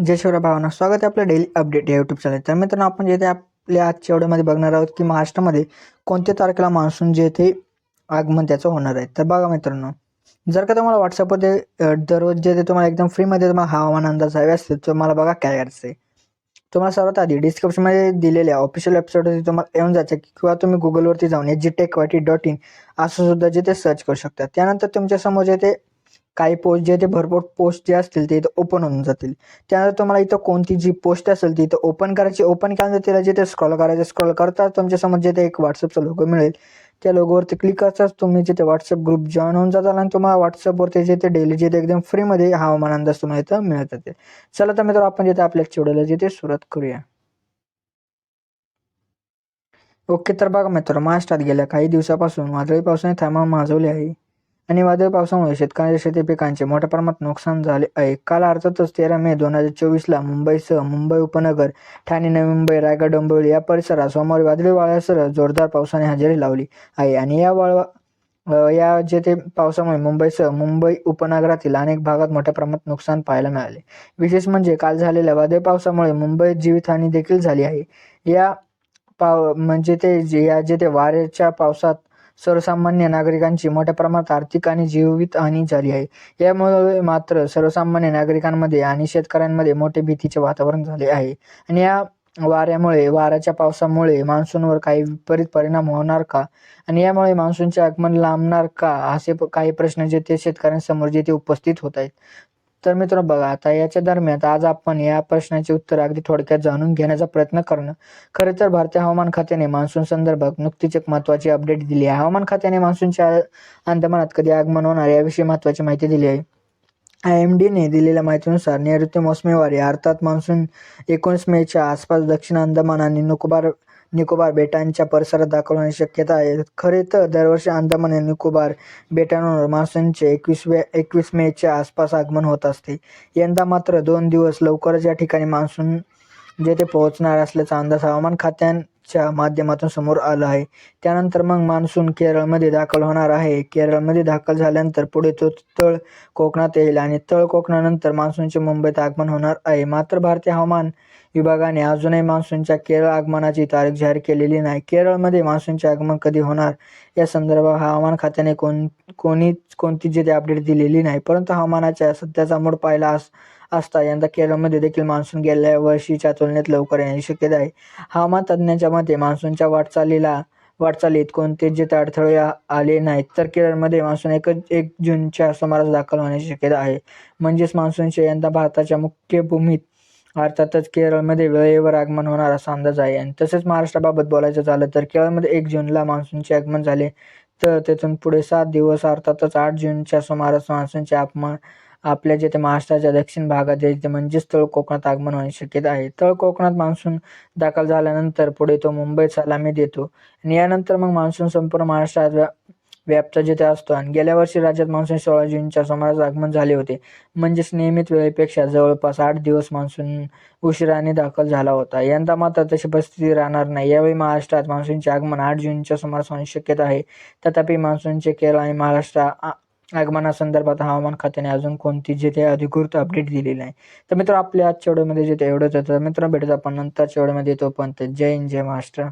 जय शिवराय भावना स्वागत आहे आपलं डेली अपडेट या यूट्यूब चॅनल तर मित्रांनो आपण जे ते आपल्या आजच्या एवढ्यामध्ये बघणार आहोत की महाराष्ट्रामध्ये कोणत्या तारखेला मान्सून जे ते आगमन त्याचं होणार आहे. तर बघा मित्रांनो जर का तुम्हाला व्हॉट्सअपमध्ये दररोज जे ते तुम्हाला एकदम फ्रीमध्ये तुम्हाला हवामान अंदाज हवे असतील तर मला बघा काय करायचं आहे तुम्हाला सर्वात आधी डिस्क्रिप्शनमध्ये दिलेल्या ऑफिशियल वेबसाईटवरती तुम्हाला येऊन जायचं किंवा तुम्ही गुगलवरती जाऊन H G tech dot in असं सुद्धा जे ते सर्च करू शकता. त्यानंतर तुमच्यासमोर जे ते काही पोस्ट जे ते भरपूर पोस्ट जे असतील ते इथं ओपन होऊन जातील. त्यानंतर तुम्हाला इथं कोणती जी पोस्ट असेल ती इथं ओपन करायची. ओपन केल्यानंतर तिला जिथे स्क्रॉल करायचं स्क्रॉल करता तुमच्यासमोर जिथे एक व्हॉट्सअपचा लोगो मिळेल. त्या लोगोवरती क्लिक करताच तुम्ही जिथे व्हॉट्सअप ग्रुप जॉईन होऊन जाताल आणि तुम्हाला व्हॉट्सअपवरती जे ते डेली जे ते एकदम फ्रीमध्ये हवामान अंदाज तुम्हाला इथं मिळत जाते. चला तर मित्र आपण जिथे आपल्या चिवडेला जिथे सुरुवात करूया. ओके तर बघा मित्र महाराष्ट्रात गेल्या काही दिवसापासून वादळी पावसाने थैमान माजवले आहे. आणि वादळी पावसामुळे शेतकऱ्यांच्या शेती पिकांचे मोठ्या प्रमाणात नुकसान झाले आहे. काल अर्थातच तेरा मे दोन हजार चोवीसला मुंबईसह मुंबई उपनगर ठाणे नवी मुंबई रायगड डोंबिवली या परिसरात सोमवारी वादळी वाळ्यासह जोरदार पावसाने हजेरी लावली आहे. आणि या वाळवा या जे ते पावसामुळे मुंबईसह मुंबई उपनगरातील अनेक भागात मोठ्या प्रमाणात नुकसान पाहायला मिळाले. विशेष म्हणजे काल झालेल्या वादळी पावसामुळे मुंबईत जीवितहानी देखील झाली आहे. या पाव म्हणजे ते जे या जे ते वाऱ्याच्या पावसात सर्वसामान्य नागरिकांची मोठ्या प्रमाणात आर्थिक आणि जीवित हानी झाली आहे. यामुळे मात्र सर्वसामान्य नागरिकांमध्ये आणि शेतकऱ्यांमध्ये मोठे भीतीचे वातावरण झाले आहे. आणि या वाऱ्यामुळे वाऱ्याच्या पावसामुळे मान्सूनवर काही विपरीत परिणाम होणार का? आणि यामुळे मान्सूनचे आगमन लांबणार का? असे काही प्रश्न जे ते शेतकऱ्यांसमोर जे ते उपस्थित होत आहेत. तर मित्र बघा आता याच्या दरम्यान आज आपण या प्रश्नाचे उत्तर अगदी थोडक्यात जाणून घेण्याचा प्रयत्न करणं. खरे तर भारतीय हवामान खात्याने मान्सून संदर्भात नुकतीच एक महत्वाची अपडेट दिली आहे. हवामान खात्याने मान्सूनच्या अंदमानात कधी आगमन होणार याविषयी महत्वाची माहिती दिली आहे. आय एम डीने दिलेल्या माहितीनुसार नैऋत्य मोसमी वारे अर्थात मान्सून एकोणीस मेच्या आसपास दक्षिण अंदमान आणि निकोबार निकोबार बेटांच्या परिसरात दाखल होण्याची शक्यता आहे. खरे तर दरवर्षी अंदमान आणि निकोबार बेटांवर मान्सूनचे एकवीसव्या एकवीस मेच्या आसपास आगमन होत असते. यंदा मात्र दोन दिवस लवकरच या ठिकाणी मान्सून जेथे पोहोचणार असल्याचा अंदाज हवामान च्या माध्यमातून समोर आलं आहे. त्यानंतर मग मान्सून केरळमध्ये दाखल होणार आहे. केरळमध्ये दाखल झाल्यानंतर पुढे तो तळ कोकणात येईल आणि तळ कोकणानंतर मान्सूनचे मुंबईत आगमन होणार आहे. मात्र भारतीय हवामान विभागाने अजूनही मान्सूनच्या केरळ आगमनाची तारीख जाहीर केलेली नाही. केरळमध्ये मान्सूनचे आगमन कधी होणार? या संदर्भात हवामान खात्याने कोण कोणीच कोणती जिथे अपडेट दिलेली नाही. परंतु हवामानाच्या सध्याचा मूड पाहिला अस असता. यंदा केरळमध्ये देखील मान्सून गेल्या वर्षीच्या तुलनेत लवकर येण्याची शक्यता आहे. हवामान तज्ज्ञांच्या मते मान्सूनच्या वाटचालीला वाटचालीत कोणतेच जे अडथळे आले नाहीत तर केरळमध्ये मान्सून एक एक जूनच्या सुमारास दाखल होण्याची शक्यता आहे. म्हणजेच मान्सूनचे यंदा भारताच्या मुख्य भूमीत अर्थातच केरळमध्ये वेळेवर आगमन होणार असा अंदाज आहे. आणि तसेच महाराष्ट्राबाबत बोलायचं झालं तर केरळमध्ये एक जूनला मान्सूनचे आगमन झाले. तर तेथून पुढे सात दिवस अर्थातच आठ जूनच्या सुमारास मान्सूनचे आगमन आपल्या जेथे महाराष्ट्राच्या दक्षिण भागात येते म्हणजेच तळ कोकणात आगमन होण्याची शक्यता आहे. तळ कोकणात मान्सून दाखल झाल्यानंतर पुढे तो मुंबईत सलामी देतो. आणि यानंतर मग मान्सून संपूर्ण महाराष्ट्रात व्या व्याप्त जिथे असतो. आणि गेल्या वर्षी राज्यात मान्सून सोळा जूनच्या सुमारास आगमन झाले होते. म्हणजेच नियमित वेळेपेक्षा जवळपास आठ दिवस मान्सून उशिराने दाखल झाला होता. यंदा मात्र तशी परिस्थिती राहणार नाही. यावेळी महाराष्ट्रात मान्सूनचे आगमन आठ जूनच्या सुमारास होण्याची शक्यता आहे. तथापि मान्सूनचे केरळ आणि महाराष्ट्र आगमनासंदर्भात हवामान खात्याने अजून कोणती जे ते अधिकृत अपडेट दिलेली नाही तर मित्र आपल्या आजच्या व्हिडिओमध्ये जे ते एवढंच होतं मित्र भेटत आपण नंतरच्या व्हिडिओमध्ये. तोपर्यंत जय हिंद जय महाराष्ट्र.